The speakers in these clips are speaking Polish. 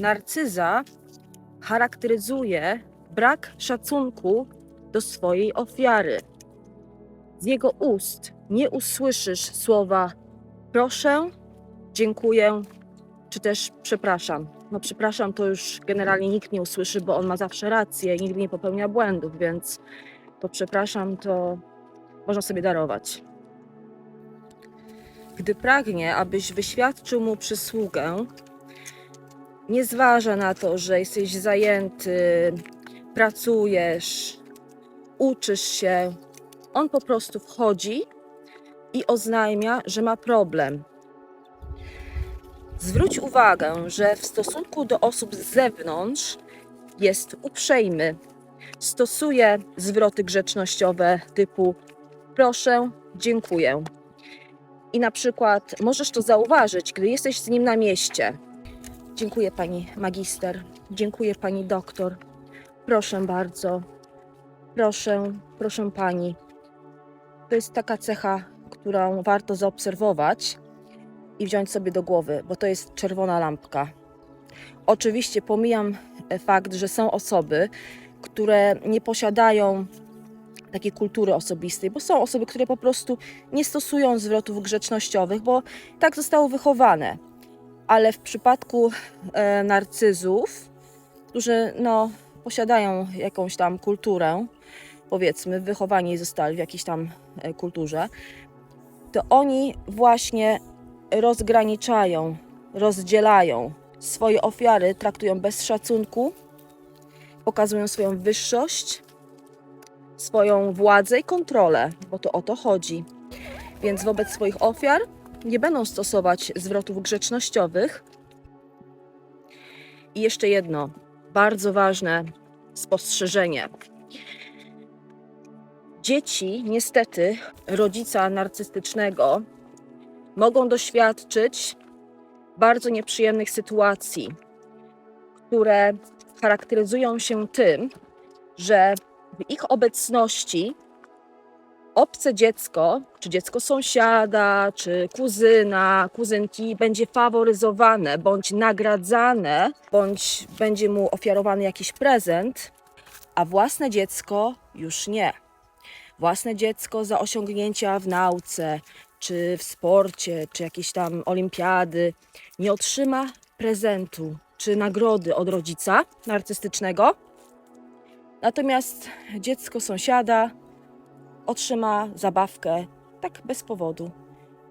narcyza charakteryzuje brak szacunku do swojej ofiary. Z jego ust nie usłyszysz słowa proszę, dziękuję, czy też przepraszam. No przepraszam to już generalnie nikt nie usłyszy, bo on ma zawsze rację i nigdy nie popełnia błędów, więc to przepraszam to można sobie darować. Gdy pragnie, abyś wyświadczył mu przysługę, nie zważa na to, że jesteś zajęty, pracujesz, uczysz się. On po prostu wchodzi i oznajmia, że ma problem. Zwróć uwagę, że w stosunku do osób z zewnątrz jest uprzejmy. Stosuje zwroty grzecznościowe typu proszę, dziękuję. I na przykład możesz to zauważyć, gdy jesteś z nim na mieście. Dziękuję pani magister, dziękuję pani doktor. Proszę bardzo, proszę, proszę pani. To jest taka cecha, którą warto zaobserwować i wziąć sobie do głowy, bo to jest czerwona lampka. Oczywiście pomijam e, fakt, że są osoby, które nie posiadają takiej kultury osobistej, bo są osoby, które po prostu nie stosują zwrotów grzecznościowych, bo tak zostały wychowane. Ale w przypadku e, narcyzów, którzy no, posiadają jakąś tam kulturę, powiedzmy, wychowani zostali w jakiejś tam e, kulturze, to oni właśnie rozgraniczają, rozdzielają swoje ofiary, traktują bez szacunku, pokazują swoją wyższość, swoją władzę i kontrolę, bo to o to chodzi. Więc wobec swoich ofiar nie będą stosować zwrotów grzecznościowych. I jeszcze jedno, bardzo ważne spostrzeżenie. Dzieci, niestety, rodzica narcystycznego mogą doświadczyć bardzo nieprzyjemnych sytuacji, które charakteryzują się tym, że w ich obecności obce dziecko, czy dziecko sąsiada, czy kuzyna, kuzynki będzie faworyzowane, bądź nagradzane, bądź będzie mu ofiarowany jakiś prezent, a własne dziecko już nie. Własne dziecko za osiągnięcia w nauce, czy w sporcie, czy jakieś tam olimpiady nie otrzyma prezentu czy nagrody od rodzica narcystycznego, Natomiast dziecko sąsiada otrzyma zabawkę tak bez powodu.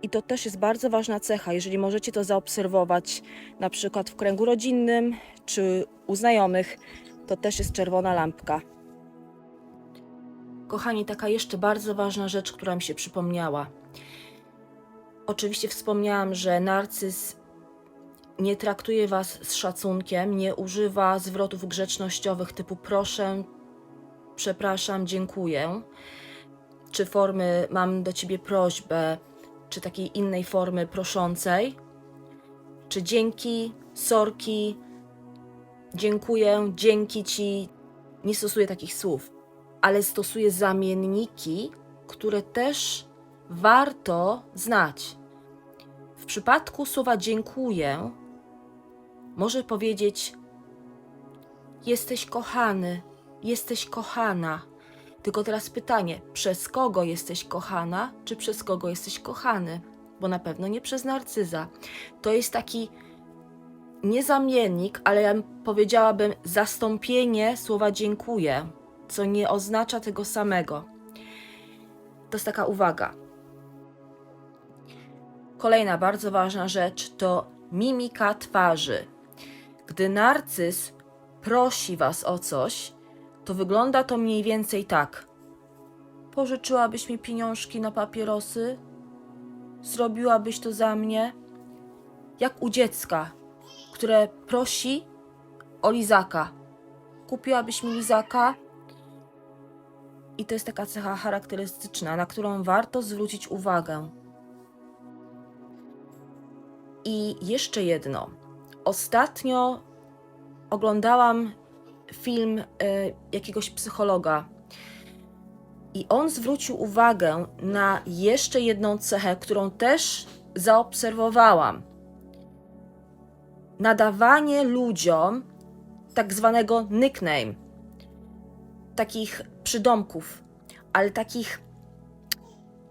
I to też jest bardzo ważna cecha, jeżeli możecie to zaobserwować na przykład w kręgu rodzinnym czy u znajomych, to też jest czerwona lampka. Kochani, taka jeszcze bardzo ważna rzecz, która mi się przypomniała. Oczywiście wspomniałam, że narcyz nie traktuje was z szacunkiem, nie używa zwrotów grzecznościowych typu proszę, przepraszam, dziękuję, czy formy mam do ciebie prośbę, czy takiej innej formy proszącej, czy dzięki, sorki, dziękuję, dzięki ci. Nie stosuję takich słów, ale stosuję zamienniki, które też warto znać. W przypadku słowa dziękuję, może powiedzieć: Jesteś kochany, jesteś kochana. Tylko teraz pytanie, przez kogo jesteś kochana, czy przez kogo jesteś kochany? Bo na pewno nie przez narcyza. To jest taki niezamiennik, ale ja powiedziałabym zastąpienie słowa dziękuję, co nie oznacza tego samego. To jest taka uwaga. Kolejna bardzo ważna rzecz to mimika twarzy. Gdy narcyz prosi was o coś, to wygląda to mniej więcej tak. Pożyczyłabyś mi pieniążki na papierosy? Zrobiłabyś to za mnie? Jak u dziecka, które prosi o lizaka. Kupiłabyś mi lizaka? I to jest taka cecha charakterystyczna, na którą warto zwrócić uwagę. I jeszcze jedno. Ostatnio oglądałam film y, jakiegoś psychologa. I on zwrócił uwagę na jeszcze jedną cechę, którą też zaobserwowałam. nadawanie ludziom tak zwanego nickname, takich przydomków, ale takich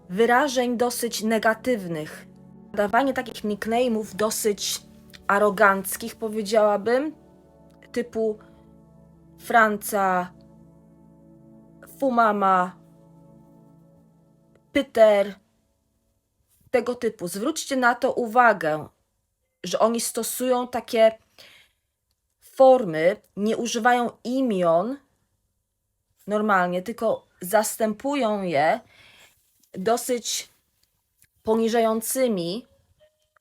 wyrażeń dosyć negatywnych. Dawanie takich nickname'ów dosyć aroganckich, powiedziałabym, typu Franca, Fumama, Peter, tego typu. Zwróćcie na to uwagę, że oni stosują takie formy, nie używają imion normalnie, tylko zastępują je dosyć poniżającymi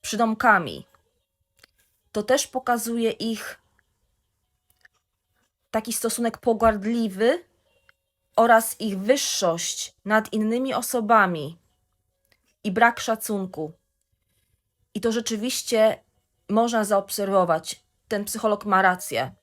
przydomkami. To też pokazuje ich taki stosunek pogardliwy oraz ich wyższość nad innymi osobami i brak szacunku. I to rzeczywiście można zaobserwować. Ten psycholog ma rację.